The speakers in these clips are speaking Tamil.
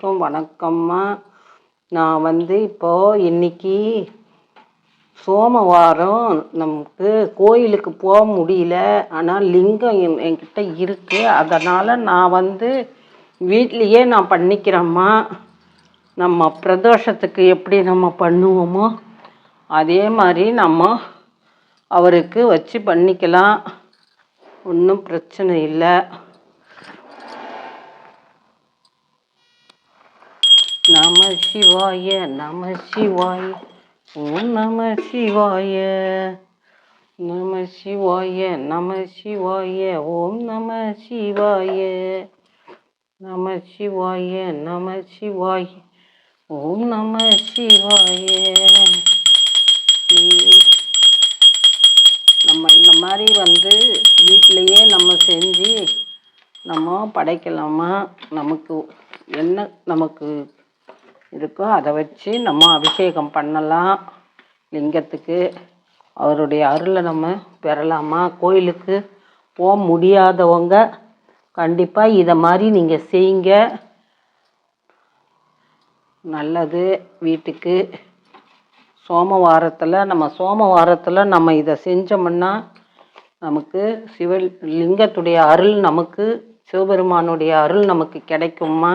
வணக்கம் வணக்கம்மா. நான் வந்து இப்போது இன்னைக்கு சோமவாரம். நமக்கு கோயிலுக்கு போக முடியல. ஆனால் லிங்கம் என் என்கிட்ட இருக்குது அதனால் நான் வந்து வீட்லேயே நான் பண்ணிக்கிறேம்மா. நம்ம பிரதோஷத்துக்கு எப்படி நம்ம பண்ணுவோமோ அதே மாதிரி நம்ம அவருக்கு வச்சு பண்ணிக்கலாம். ஒன்றும் பிரச்சனை இல்லை. நம சிவாய நம சிவாய ஓம் நம சிவாய நம சிவாய நம சிவாய ஓம் நம சிவாய நம சிவாய நம சிவாய ஓம் நம சிவாய. நம்ம இந்த மாதிரி வந்து வீட்டிலையே நம்ம செஞ்சு நம்ம படைக்கலாமா? நமக்கு என்ன நமக்கு இருக்கோ அதை வச்சு நம்ம அபிஷேகம் பண்ணலாம். லிங்கத்துக்கு அவருடைய அருளை நம்ம பெறலாமா? கோயிலுக்கு போக முடியாதவங்க கண்டிப்பாக இதை மாதிரி நீங்கள் செய்யுங்க. நல்லது வீட்டுக்கு. சோமவாரத்தில் நம்ம சோமவாரத்தில் நம்ம இதை செஞ்சோம்னா நமக்கு சிவ லிங்கத்துடைய அருள் நமக்கு சிவபெருமானுடைய அருள் நமக்கு கிடைக்குமா?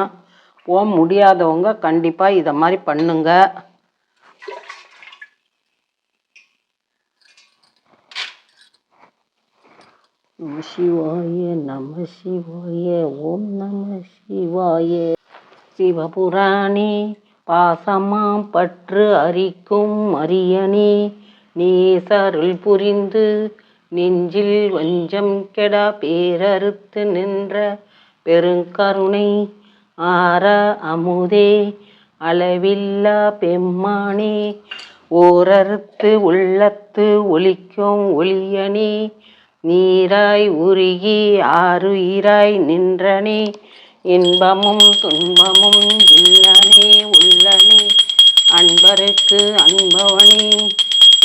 போக முடியாதவங்க கண்டிப்பாக இதை மாதிரி பண்ணுங்க. நம சிவாய நம சிவாய ஓம் நம சிவாய. சிவபுராணி பாசமாம் பற்று அரிக்கும் அரியணே நேசருள் புரிந்து நெஞ்சில் வஞ்சம் கெடா பேரறுத்து நின்ற பெருங்கருணை ஆர அமுதே அளவில்லா பெம்மானே ஓரறுத்து உள்ளத்து ஒலிக்கும் ஒளியனே நீராய் உருகி ஆறுயிராய் நின்றனே இன்பமும் துன்பமும் இல்லனே உள்ளனே அன்பருக்கு அன்பவனே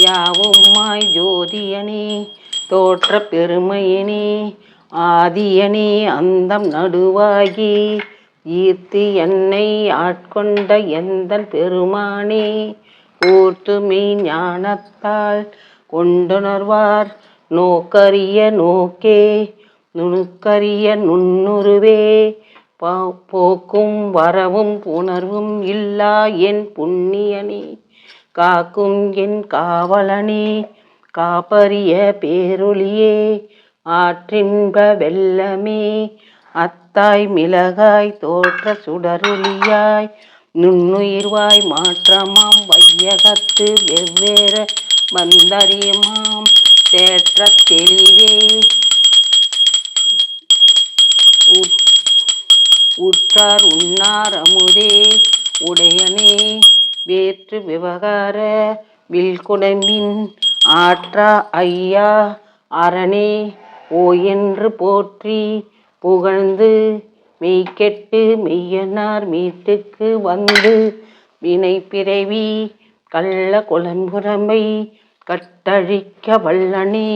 யாவும்மாய் ஜோதியனே தோற்ற பெருமையனே ஆதியனே அந்தம் நடுவாகி ஈர்த்து என்னை ஆட்கொண்ட எந்தன் பெருமானே? ஊர்த்து மெய் ஞானத்தால் கொண்டுணர்வார் நோக்கரிய நோக்கே. நுணுக்கரிய நுண்ணுருவே. போக்கும் வரவும் உணர்வும் இல்லா என் புண்ணியனே. காக்கும் என் காவலனே. காப்பறிய பேரொழியே. ஆற்றின்ப வெள்ளமே அத்தாய் மிளகாய் தோற்ற சுடருளியாய் நுண்ணுயிர்வாய் மாற்றமாம் வையகத்து வெவ்வேறு மந்தரியமாம் தேற்ற தெளிவே. உற்றார் உண்ணார் அமுதே உடையனே வேற்று விவகார வில்குடம்பின் ஆற்றா ஐயா அரணே ஓ என்று போற்றி புகழ்ந்து மெய்கெட்டு மெய்யனார் மீட்டுக்கு வந்து வினை பிறவி கள்ள குளம்புறமை கட்டழிக்க வல்லனே.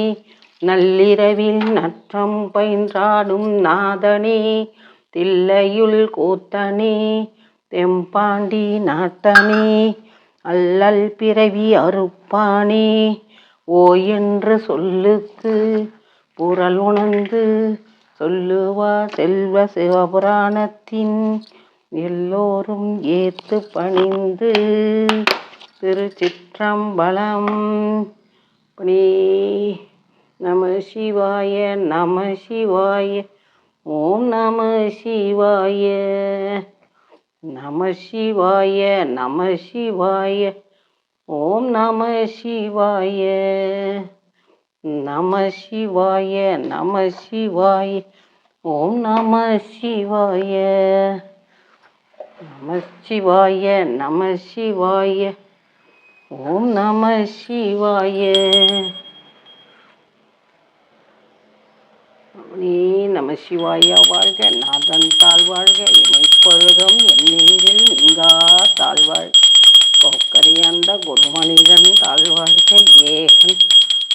நள்ளிரவில் நற்றம் பயின்றாடும் நாதனே தில்லையுள் கூத்தனே தெம்பாண்டி நாட்டனே. அல்லல் பிறவி அறுப்பானே ஓ என்று சொல்லுக்கு புரல் உணர்ந்து சொல்லுவா செல்வ சிவபுராணத்தின் எல்லோரும் ஏத்து பணிந்து திருச்சிற்றம்பலம். பணி நம சிவாய நம சிவாய ஓம் நம சிவாய நம சிவாய நம சிவாய ஓம் நம சிவாய. நம சிவாய நம சிவாய ஓம் நம சிவாய. நம சிவாய நம சிவாய ஓம் நம சிவாய. நீ நம சிவாய வாழ்க நாதன் தாழ்வாழ்க இமைப்பொழுதும் என் நெஞ்சில் நீங்கா தாழ்வாழ் கொக்கரியாண்ட குருமனிதன் தாழ்வாழ்க ஏகன்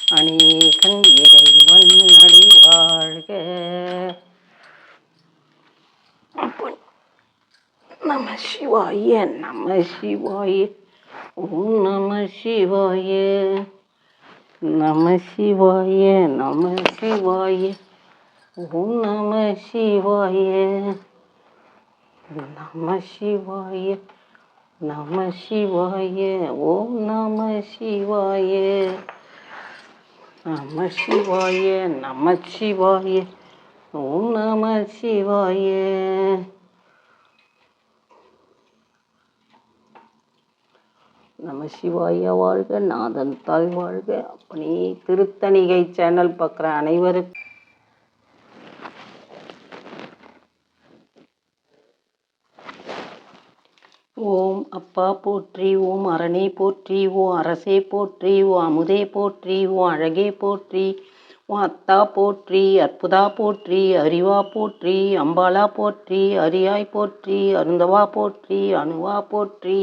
அநேகன் இறைவன் அடி வாழ்க நம சிவாய நம சிவாய ஓம் நம சிவாய நம சிவாய நம சிவாய ஓம் நம சிவாய நம சிவாய நம சிவாய ஓம் நம சிவாய நம சிவாய நம சிவாய ஓம் நம சிவாய. நம சிவாய வாழ்க நாதன் தாய் வாழ்க. அப்படி திருத்தணிகை சேனல் பார்க்குற அனைவருக்கும் ஓம் அப்பா போற்றி ஓம் அரணே போற்றி ஓ அரசே போற்றி ஓ அமுதே போற்றி ஓ அழகே போற்றி ஓ அத்தா போற்றி அற்புதா போற்றி அறிவா போற்றி அம்பாலா போற்றி அரியாய் போற்றி அருந்தவா போற்றி அணுவா போற்றி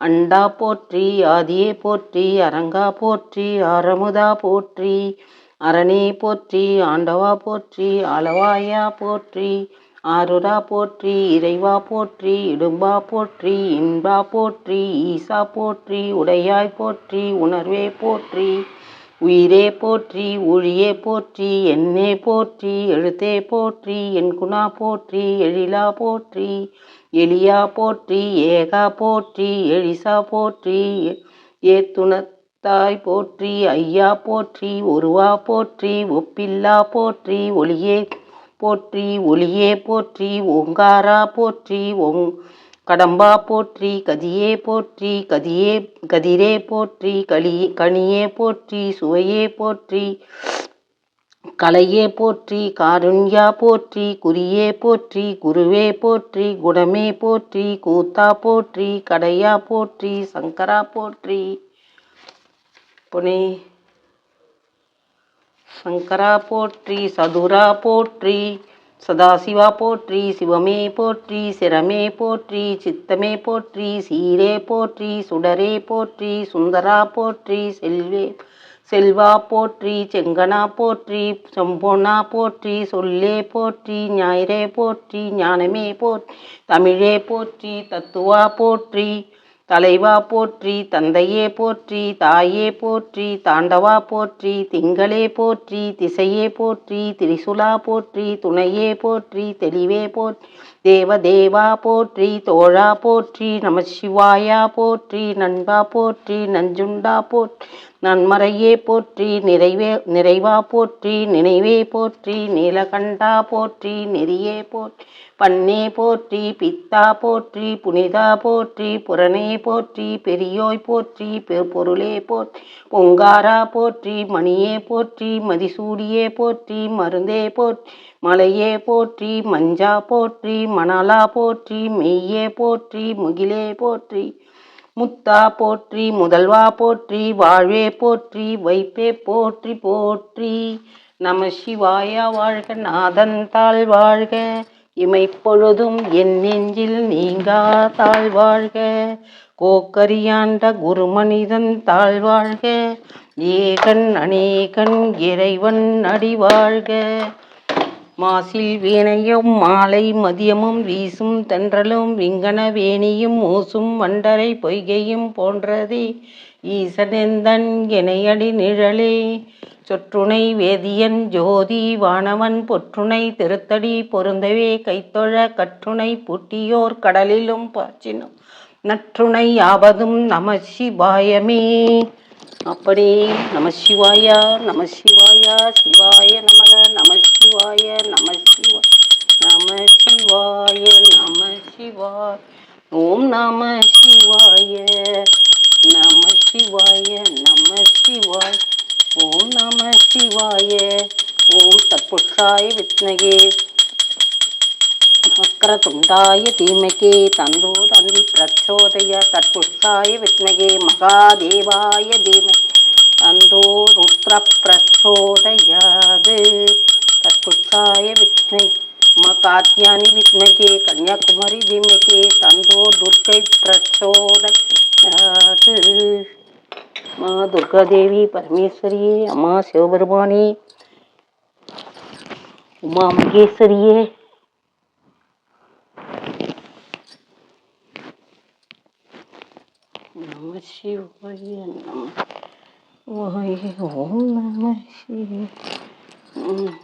அண்டா போற்றி ஆதியே போற்றி அரங்கா போற்றி அரமுதா போற்றி அரணே போற்றி ஆண்டவா போற்றி அளவாயா போற்றி ஆருரா போற்றி இறைவா போற்றி இடும்பா போற்றி இன்பா போற்றி ஈசா போற்றி உடையாய் போற்றி உணர்வே போற்றி உயிரே போற்றி ஒழியே போற்றி என்னே போற்றி எழுத்தே போற்றி என் குணா போற்றி எழிலா போற்றி எளியா போற்றி ஏகா போற்றி எழிசா போற்றி ஏத்துணத்தாய் போற்றி ஐயா போற்றி ஒருவா போற்றி ஒப்பில்லா போற்றி ஒளியே போற்றி ஒளியே போற்றி ஓங்காரா போற்றி ஓங் கடம்பா போற்றி கதியே போற்றி கதியே கதிரே போற்றி களி கனியே போற்றி சுவையே போற்றி கலையே போற்றி காருண்யா போற்றி குறியே போற்றி குருவே போற்றி குணமே போற்றி கூத்தா போற்றி கடையா போற்றி சங்கரா போற்றி. புனே சங்கரா போற்றி சதுரா போற்றி சதாசிவா போற்றி சிவமே போற்றி சிரமே போற்றி சித்தமே போற்றி சீரே போற்றி சுடரே போற்றி சுந்தரா போற்றி செல்வே செல்வா போற்றி செங்கனா போற்றி செம்பொனா போற்றி சொல்லே போற்றி ஞாயிறே போற்றி ஞானமே போற்றி தமிழே போற்றி தத்துவா போற்றி தலைவா போற்றி தந்தையே போற்றி தாயே போற்றி தாண்டவா போற்றி திங்களே போற்றி திசையே போற்றி திரிசுலா போற்றி துணையே போற்றி தெளிவே போற்றி தேவதேவா போற்றி தோழா போற்றி நம சிவாயா போற்றி நண்பா போற்றி நஞ்சுண்டா போற்றி நன்மறையே போற்றி நிறைவே நிறைவா போற்றி நினைவே போற்றி நீலகண்டா போற்றி நெறியே போற்றி பண்ணே போற்றி பித்தா போற்றி புனிதா போற்றி புறனே போற்றி பெரியோய் போற்றி பொருளே போற்றி பொங்காரா போற்றி மணியே போற்றி மதிசூடியே போற்றி மருந்தே போற்றி மலையே போற்றி மஞ்சா போற்றி மணலா போற்றி மெய்யே போற்றி முகிலே போற்றி. முத்தா போற்றி முதல்வா போற்றி வாழ்வே போற்றி வைப்பே போற்றி போற்றி. நம சிவாயா வாழ்க நாதன் தாழ் வாழ்க. இமைப்பொழுதும் என் நெஞ்சில் நீங்கா தாழ்வாழ்க கோக்கரியாண்ட குருமனிதன் தாழ்வாழ்க ஏகன் அநேகன் இறைவன் அடிவாழ்க மாசில் வீணையும் மாலை மதியமும் வீசும் தென்றலும் விங்கன வேணியும் மூசும் வண்டரை பொய்கையும் போன்றதே. ஈசனெந்தன் இணையடி நிழலே சொற்றுணை வேதியன் ஜோதி வானவன் பொற்றுணை திருத்தடி பொருந்தவே கைத்தொழ கற்றுணை புட்டியோர் கடலிலும் பாச்சினும் நற்றுணை யாவதும் நம சிவாயமே. அப்படி நம சிவாயா நம சிவாயா சிவாய நமக நம சிவாய நம சிவா நம சிவாய நம சிவாய ஓம் நம சிவாய நம சிவாய நம சிவாய் ஓம் நம சிவாய ஓம் தற்புஷாய வித்னகே वक्रतुण्डाय धीमहि तन्नो तन्वि प्रचोदय तत्पुरुषाय विद्महे महादेवाय धीमहि। तन्नो रुद्रप्रचोदयात् तत्पुरुषाय विद्महे मकात्यानि विद्महे कन्याकुमारी धीमहि तन्नो दुर्गै प्रचोदयात् मा दुर्गादेवी परमेश्वरी, अम्मा शिवबर्माणि उमा महेश्वरिये நம சிவாய நம வாய ஓம் நம சிவாய ம்